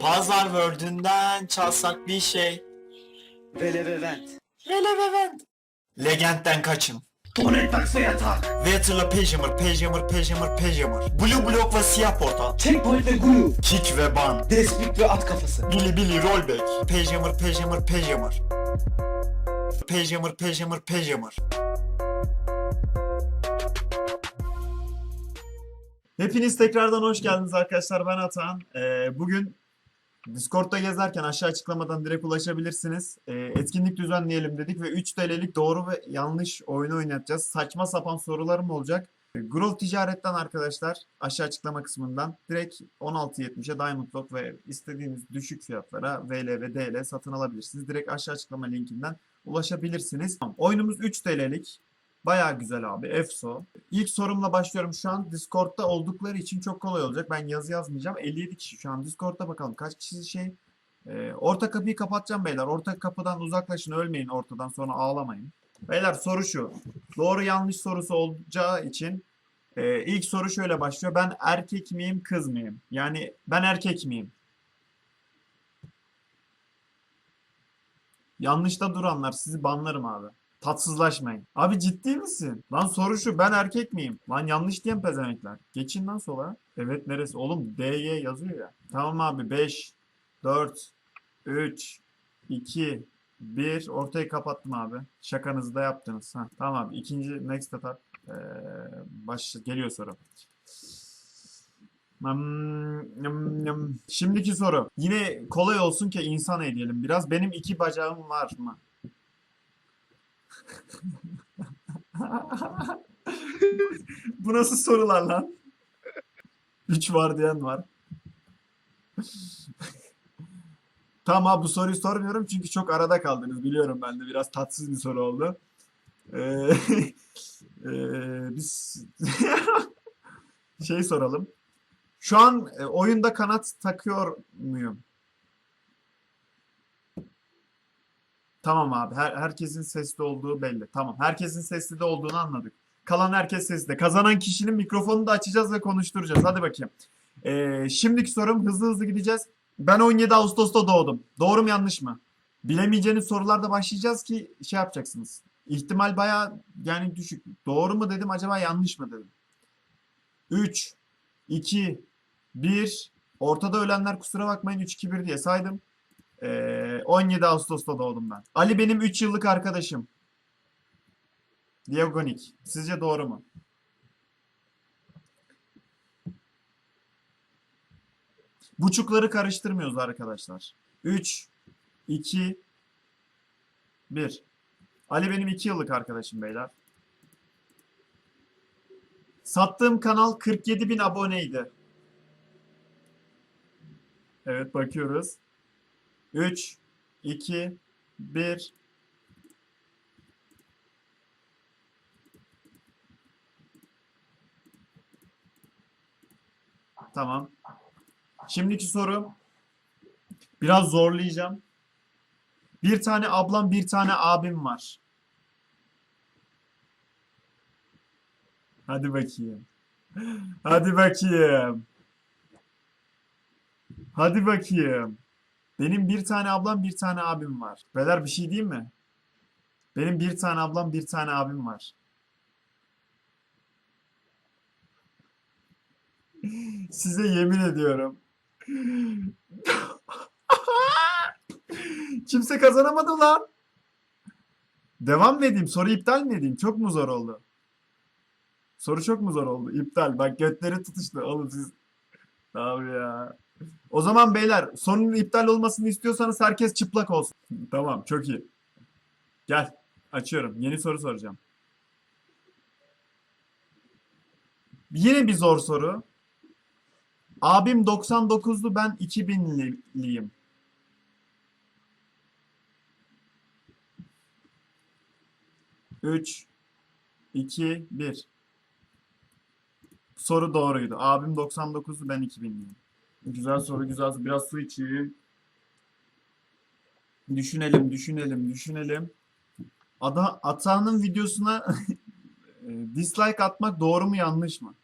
Pazar World'ünden çalsak bir şey. Relevant. Relevant. Legend'den kaçın. Tonet taksaya tak. Veter'la Pajamer, Pajamer, Pajamer, Pajamer. Blue Block ve Siyah Portal. Checkpoint ve glue. Kick ve Ban. Despik ve at kafası. Billy Billy Rollback. Pajamer, Pajamer, Pajamer. Pajamer, Pajamer, Pajamer. Hepiniz tekrardan hoş geldiniz arkadaşlar. Ben Atan. Ee, bugün Discord'da gezerken aşağı açıklamadan direkt ulaşabilirsiniz. Ee, etkinlik düzenleyelim dedik ve 3 TL'lik doğru ve yanlış oyunu oynatacağız. Saçma sapan sorularım olacak. Ee, Grove Ticaret'ten arkadaşlar aşağı açıklama kısmından direkt 16.70'e Diamond Lock ve istediğiniz düşük fiyatlara VL ve DL satın alabilirsiniz. Direkt aşağı açıklama linkinden ulaşabilirsiniz. Oyunumuz 3 TL'lik. Bayağı güzel abi. EFSO. İlk sorumla başlıyorum. Şu an Discord'da oldukları için çok kolay olacak. Ben yazı yazmayacağım. 57 kişi şu an Discord'da bakalım kaç kişi şey. Ee, orta kapıyı kapatacağım beyler. Orta kapıdan uzaklaşın. Ölmeyin ortadan sonra ağlamayın. Beyler soru şu. Doğru yanlış sorusu olacağı için e, ilk soru şöyle başlıyor. Ben erkek miyim kız mıyım? Yani ben erkek miyim? Yanlışta duranlar sizi banlarım abi. Tatsızlaşmayın. Abi ciddi misin? Lan soru şu ben erkek miyim? Lan yanlış diyen pezemekler. Geçin lan sola. Evet neresi? Oğlum DY yazıyor ya. Tamam abi 5, 4, 3, 2, 1. Ortayı kapattım abi. Şakanızı da yaptınız. Ha, tamam abi. İkinci next atak. Ee, baş, geliyor soru. Şimdiki soru. Yine kolay olsun ki insan edelim biraz. Benim iki bacağım var mı? Bu nasıl sorular lan? 3 var diyen var. tamam abi bu soruyu sormuyorum çünkü çok arada kaldınız. Biliyorum ben de biraz tatsız bir soru oldu. Ee, ee, biz şey soralım. Şu an e, oyunda kanat takıyor muyum? Tamam abi. Her, herkesin sesli olduğu belli. Tamam. Herkesin sesli de olduğunu anladık. Kalan herkes sesli. Kazanan kişinin mikrofonunu da açacağız ve konuşturacağız. Hadi bakayım. Ee, şimdiki sorum hızlı hızlı gideceğiz. Ben 17 Ağustos'ta doğdum. Doğru mu yanlış mı? Bilemeyeceğiniz sorularda başlayacağız ki şey yapacaksınız. İhtimal baya yani düşük. Doğru mu dedim acaba yanlış mı dedim. 3, 2, 1. Ortada ölenler kusura bakmayın 3, 2, 1 diye saydım. Ee, 17 Ağustos'ta doğdum ben. Ali benim 3 yıllık arkadaşım. Diagonik. Sizce doğru mu? Buçukları karıştırmıyoruz arkadaşlar. 3, 2, 1. Ali benim 2 yıllık arkadaşım beyler. Sattığım kanal 47 bin aboneydi. Evet bakıyoruz. 3, 2, 1. Tamam. Şimdiki soru. Biraz zorlayacağım. Bir tane ablam, bir tane abim var. Hadi bakayım. Hadi bakayım. Hadi bakayım. Benim bir tane ablam, bir tane abim var. Beyler bir şey diyeyim mi? Benim bir tane ablam, bir tane abim var. Size yemin ediyorum. Kimse kazanamadı lan. Devam mı edeyim? Soru iptal mi edeyim? Çok mu zor oldu? Soru çok mu zor oldu? İptal. Bak götleri tutuştu. Oğlum siz... Tamam ya. O zaman beyler sonunun iptal olmasını istiyorsanız herkes çıplak olsun. Tamam çok iyi. Gel açıyorum. Yeni soru soracağım. Yine bir zor soru. Abim 99'lu ben 2000'liyim. Üç, iki, bir. Soru doğruydu. Abim 99'lu ben 2000'liyim. Güzel soru, güzel soru. Biraz su içeyim. Düşünelim, düşünelim, düşünelim. Ada, Atağının videosuna e, dislike atmak doğru mu yanlış mı?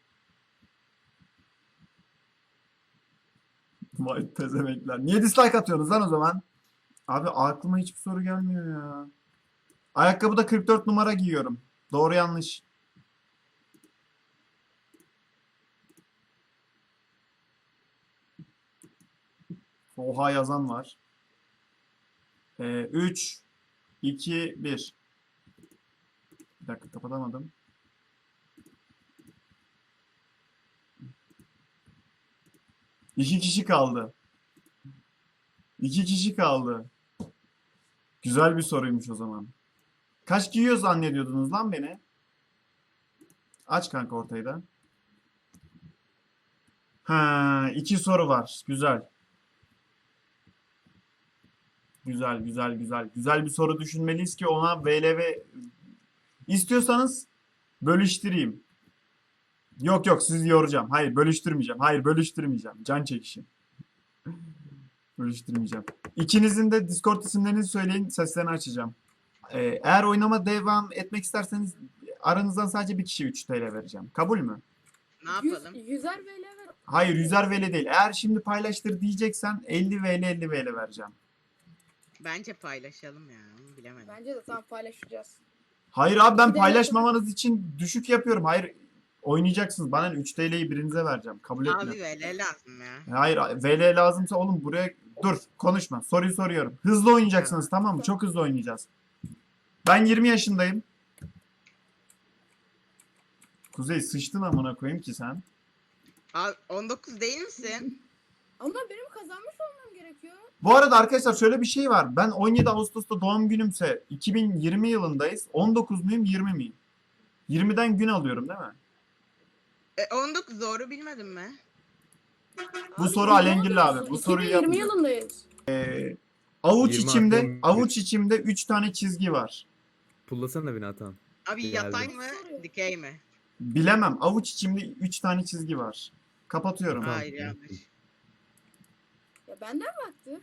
Vay tezemekler. Niye dislike atıyorsunuz lan o zaman? Abi aklıma hiçbir soru gelmiyor ya. Ayakkabıda 44 numara giyiyorum. Doğru yanlış. Oha yazan var. Ee, 3, 2, 1. Bir dakika kapatamadım. İki kişi kaldı. İki kişi kaldı. Güzel bir soruymuş o zaman. Kaç giyiyor zannediyordunuz lan beni? Aç kanka ortayı da. Ha, iki soru var. Güzel. Güzel, güzel, güzel. Güzel bir soru düşünmeliyiz ki ona VLV istiyorsanız bölüştüreyim. Yok yok sizi yoracağım. Hayır bölüştürmeyeceğim. Hayır bölüştürmeyeceğim. Can çekişin. bölüştürmeyeceğim. İkinizin de Discord isimlerinizi söyleyin. Seslerini açacağım. Ee, eğer oynama devam etmek isterseniz aranızdan sadece bir kişi 3 TL vereceğim. Kabul mü? Ne yapalım? yüzer VL ver. Hayır 100'er VL değil. Eğer şimdi paylaştır diyeceksen 50 VL 50 VL vereceğim. Bence paylaşalım ya. onu Bilemedim. Bence de tam paylaşacağız. Hayır abi ben paylaşmamanız için düşük yapıyorum. Hayır oynayacaksınız. Bana 3 TL'yi birinize vereceğim. Kabul etmiyorum. Abi VL lazım ya. Hayır VL lazımsa oğlum buraya dur konuşma. Soruyu soruyorum. Hızlı oynayacaksınız tamam mı? Çok hızlı oynayacağız. Ben 20 yaşındayım. Kuzey sıçtın amına koyayım ki sen. Abi 19 değil misin? Ama benim kazanmış olmam. Bu arada arkadaşlar şöyle bir şey var. Ben 17 Ağustos'ta doğum günümse 2020 yılındayız. 19 muyum 20 miyim? 20'den gün alıyorum değil mi? E, 19 doğru bilmedin mi? Bu Abi, soru alengirli abi. Bu soruyu 2020 yapmayın. yılındayız. Avuç 20 içimde, aklım- avuç içimde 3 tane çizgi var. Pullasana beni Atan. Abi Geldi. yatay mı? Dikey mi? Bilemem. Avuç içimde 3 tane çizgi var. Kapatıyorum. Hayır yanlış. Benden mi attı?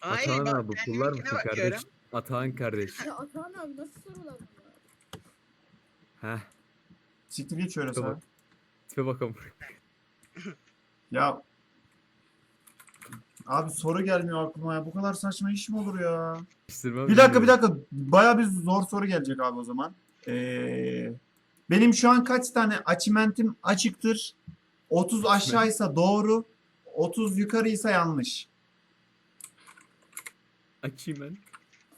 Hayır Atan bak abi ben pullar benimkine mısın bakıyorum. kardeş? Atan kardeş. Ya Atahan abi nasıl sorular bunlar? Heh. Siktir geç şöyle Tamam. sağa. Tipe bakalım. Ya Abi soru gelmiyor aklıma ya. Bu kadar saçma iş mi olur ya? Pişirmem Bir dakika bir bilmiyorum. dakika. Baya bir zor soru gelecek abi o zaman. Ee, benim şu an kaç tane açimentim açıktır? 30 aşağıysa doğru. 30 yukarıysa yanlış. Ben.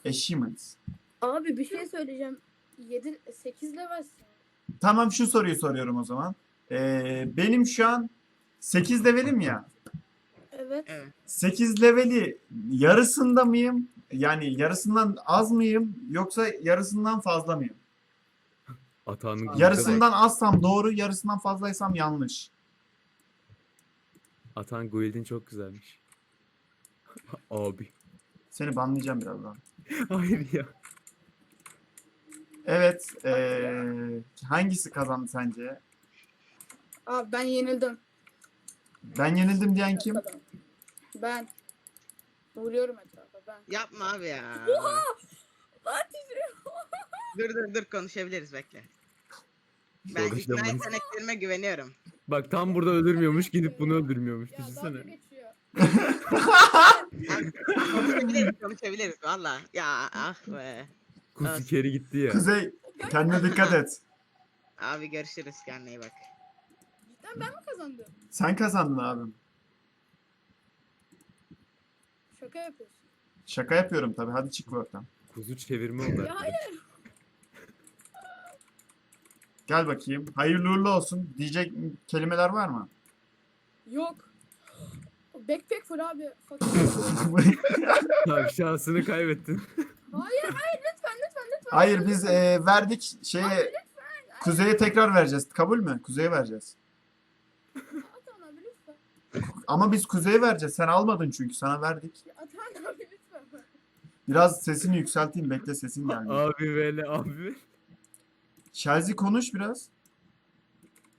Achievements. Abi bir şey söyleyeceğim. 7 8 levelsin. Tamam şu soruyu soruyorum o zaman. Ee, benim şu an 8 levelim ya. Evet. Evet. 8 leveli yarısında mıyım? Yani yarısından az mıyım yoksa yarısından fazla mıyım? Güzel- Yarısından azsam doğru, yarısından fazlaysam yanlış. Atan Guild'in çok güzelmiş. Abi. Seni banlayacağım birazdan. Hayır ya. Evet, eee, hangisi kazandı sence? Abi ben yenildim. Ben yenildim diyen kim? Ben. Vuruyorum etrafa ben. Yapma abi ya. Lan titriyorum. dur dur dur konuşabiliriz bekle. Ben ikna Konuşacağım ben. yeteneklerime güveniyorum. Bak tam burada öldürmüyormuş gidip bunu öldürmüyormuş. Ya dalga Düşünsene. geçiyor. Abi, konuşabiliriz konuşabiliriz valla. Ya ah be. Kuzu keri gitti ya. Kuzey, kendine dikkat et. Abi görüşürüz kendine iyi bak. Cidden ben mi kazandım? Sen kazandın abim. Şaka yapıyorsun. Şaka yapıyorum tabii. Hadi çık bu ortam. Kuzu çevirme oldu. Ya hayır. Gel bakayım. Hayırlı uğurlu olsun. Diyecek kelimeler var mı? Yok. Backpack full abi. Abi şansını kaybettin. hayır hayır lütfen lütfen lütfen. Hayır biz eee, verdik şeye Kuzey'e tekrar vereceğiz. Kabul mü? Kuzey'e vereceğiz. Atan abi lütfen. Ama biz Kuzey'e vereceğiz. Sen almadın çünkü. Sana verdik. Atan abi lütfen. Biraz sesini yükselteyim. Bekle sesin gelmiyor. Abi böyle abi. Şelzi konuş biraz.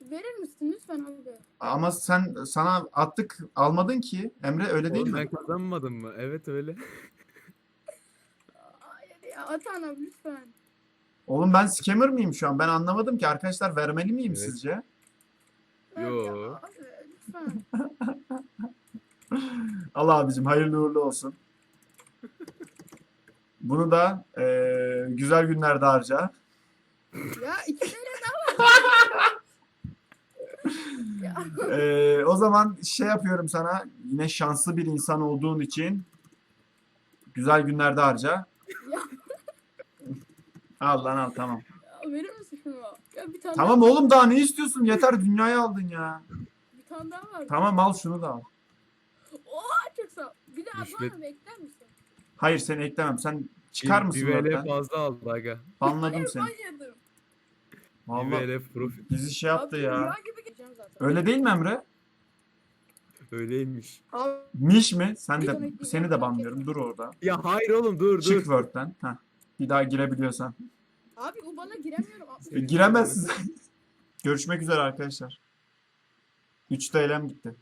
Verir misin lütfen abi? Ama sen sana attık almadın ki. Emre öyle değil Oğlum mi? ben kazanmadım mı? Evet öyle. Hayır ya Atan abi lütfen. Oğlum ben scammer mıyım şu an? Ben anlamadım ki. Arkadaşlar vermeli miyim Evet. sizce? Ver Yo. ya abi lütfen. Al abicim hayırlı uğurlu olsun. Bunu da eee, güzel günlerde harca. Ya iki TL daha var. Eee, o zaman şey yapıyorum sana. Yine şanslı bir insan olduğun için güzel günlerde harca. Al lan al tamam. ya verir misin şunu? Ya bir tane Tamam daha, oğlum daha ne istiyorsun? Yeter dünyayı aldın ya. Bir tane daha var. Tamam al şunu da al. Oha çok sağ ol. Bir daha Rüşvet- bana bekler misin? Hayır seni eklemem. Sen çıkar Bir- mısın Bir VL oradan? fazla aldı aga. Banladım Hayır seni. ben yedim. Vallahi profil. bizi şey yaptı Abi, ya. rüya gibi geçeceğim zaten. Öyle değil mi Emre? Öyleymiş. Abi Miş mi? Sen de seni de banlıyorum. Dur orada. Ya hayır oğlum dur Çık dur. Word'den. Heh. Bir daha girebiliyorsan. Abi o bana giremiyorum. E, giremezsin. Görüşmek üzere arkadaşlar. 3 TL'm gitti.